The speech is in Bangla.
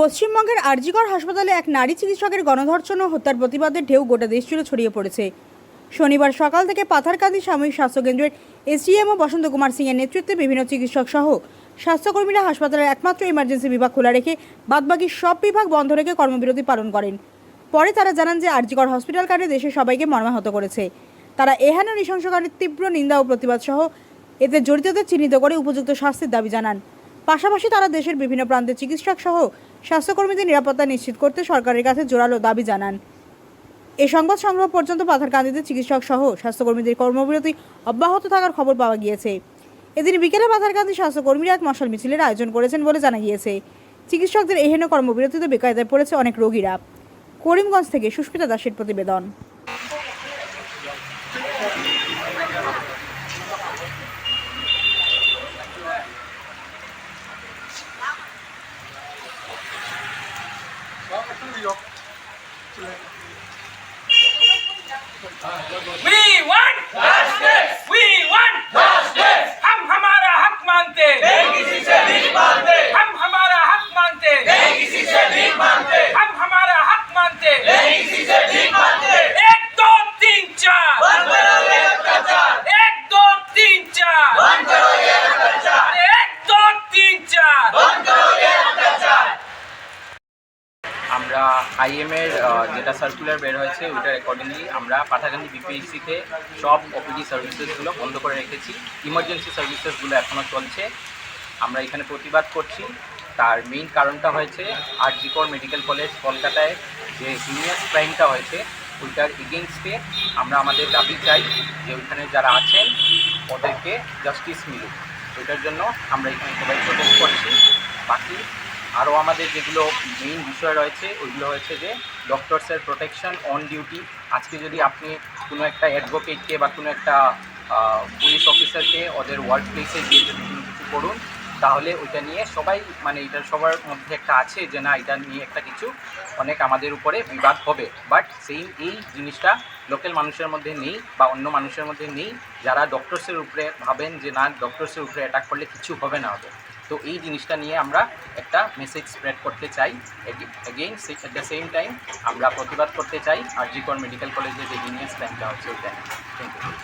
পশ্চিমবঙ্গের আরজিকর হাসপাতালে এক নারী চিকিৎসকের গণধর্ষণ ও হত্যার প্রতিবাদে ঢেউ গোটা দেশ জুড়ে ছড়িয়ে পড়েছে। শনিবার সকাল থেকে পাথারকান্দি সাময়িক স্বাস্থ্যকেন্দ্রের এসডিএম ও বসন্ত কুমার সিংয়ের নেতৃত্বে বিভিন্ন চিকিৎসক সহ স্বাস্থ্যকর্মীরা হাসপাতালের একমাত্র ইমার্জেন্সি বিভাগ খোলা রেখে বাদবাকি সব বিভাগ বন্ধ রেখে কর্মবিরতি পালন করেন। পরে তারা জানান যে আরজিকর হসপিটাল কাণ্ডে দেশের সবাইকে মর্মাহত করেছে। তারা এহেন নৃশংসকাণ্ডের তীব্র নিন্দা ও প্রতিবাদ সহ এতে জড়িতদের চিহ্নিত করে উপযুক্ত শাস্তির দাবি জানান। পাশাপাশি তারা দেশের বিভিন্ন প্রান্তে চিকিৎসক সহ স্বাস্থ্যকর্মীদের নিরাপত্তা নিশ্চিত করতে সরকারের কাছে জোরালো দাবি জানান। এ সংবাদ সংগ্রহ পর্যন্ত পাথারকান্দিতে চিকিৎসক সহ স্বাস্থ্যকর্মীদের কর্মবিরতি অব্যাহত থাকার খবর পাওয়া গিয়েছে। এদিন বিকেলে পাথারকান্দি স্বাস্থ্যকর্মীরা এক মশাল মিছিলের আয়োজন করেছেন বলে জানা গিয়েছে। চিকিৎসকদের এহেন কর্মবিরতিতে বেকায়দায় পড়েছে অনেক রোগীরা। করিমগঞ্জ থেকে সুস্মিতা দাসের প্রতিবেদন। We want justice. We আইএমের যেটা সার্কুলার বের হয়েছে, ওইটার অ্যাকর্ডিংলি আমরা পাঠাগান্ধী বিপিএসসিতে সব ওপিডি সার্ভিসেসগুলো বন্ধ করে রেখেছি। ইমার্জেন্সি সার্ভিসেসগুলো এখনও চলছে। আমরা এখানে প্রতিবাদ করছি। তার মেইন কারণটা হয়েছে আর আরজিকর মেডিকেল কলেজ কলকাতায় যে হিনিয়াস ক্রাইমটা হয়েছে, ওইটার এগেনস্টে আমরা আমাদের দাবি চাই যে ওইখানে যারা আছেন, ওদেরকে জাস্টিস মিলুক। ওইটার জন্য আমরা এখানে সবাই প্রোটেস্ট করছি। বাকি আরও আমাদের যেগুলো মেইন বিষয় রয়েছে, ওইগুলো হয়েছে যে ডক্টরসের প্রোটেকশন অন ডিউটি আজকে যদি আপনি কোনো একটা অ্যাডভোকেটকে বা কোনো একটা পুলিশ অফিসারকে ওদের ওয়ার্ক প্লেসে গিয়ে যদি কোনো কিছু করুন, তাহলে ওইটা নিয়ে সবাই মানে এটা সবার মধ্যে একটা আছে যে না, এটা নিয়ে একটা কিছু অনেক আমাদের উপরে বিবাদ হবে। বাট সেই, এই জিনিসটা লোকাল মানুষের মধ্যে নেই বা অন্য মানুষের মধ্যে নেই। যারা ডক্টরসের উপরে ভাবেন যে না ডক্টরসের উপরে অ্যাটাক করলে কিছু হবে না হবে তো এই জিনিসটা নিয়ে আমরা একটা মেসেজ স্প্রেড করতে চাই। Again at the same time আমরা প্রতিবাদ করতে চাই। আর জিকন মেডিকেল কলেজে যে ইউনিয়ন প্ল্যানটা হচ্ছে ওইটা থ্যাংক ইউ